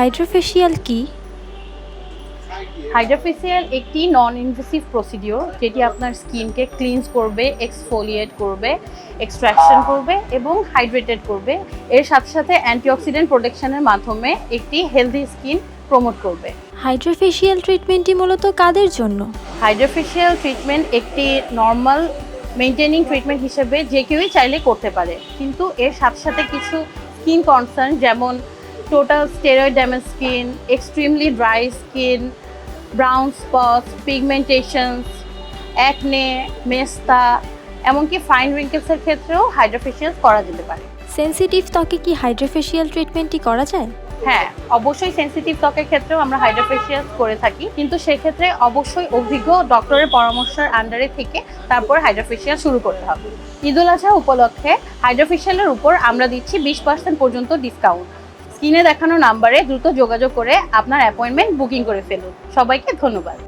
Hydrofacial কি? হাইড্রোফেসিয়াল একটি non invasive procedure যেটি আপনার স্কিনকে ক্লিনস করবে এক্সফোলিয়েট করবে এক্সট্রাকশন করবে এবং হাইড্রেটেড করবে। এর সাথে সাথে অ্যান্টিঅক্সিডেন্ট প্রোটেকশনের মাধ্যমে একটি হেলদি স্কিন প্রমোট করবে। হাইড্রোফেশিয়াল ট্রিটমেন্টটি মূলত কাদের জন্য? হাইড্রোফেশিয়াল ট্রিটমেন্ট একটি নর্মাল মেনটেনিং ট্রিটমেন্ট হিসেবে যে কেউই চাইলে করতে পারে। কিন্তু এর সাথে সাথে কিছু স্কিন কনসার্ন যেমন total steroid damage skin extremely dry skin brown spots pigmentations acne মেস্তা এমনকি ফাইন রিঙ্কেলসের ক্ষেত্রেও হাইড্রোফেশিয়াল করা যেতে পারে। সেনসিটিভ ত্বকে কি হাইড্রোফেশিয়াল ট্রিটমেন্টটি করা যায়? হ্যাঁ অবশ্যই সেনসিটিভ ত্বকের ক্ষেত্রেও আমরা হাইড্রোফেশিয়াল করে থাকি। কিন্তু সেক্ষেত্রে অবশ্যই অভিজ্ঞ ডক্টরের পরামর্শের আন্ডারে থেকে তারপর হাইড্রোফেশিয়াল শুরু করতে হবে। ঈদুল আজহা উপলক্ষে হাইড্রোফেশিয়ালের উপর আমরা দিচ্ছি বিশ পার্সেন্ট পর্যন্ত ডিসকাউন্ট স্ক্রিনে দেখানো নাম্বারে দ্রুত যোগাযোগ করে আপনার অ্যাপয়েন্টমেন্ট বুকিং করে ফেলুন। সবাইকে ধন্যবাদ।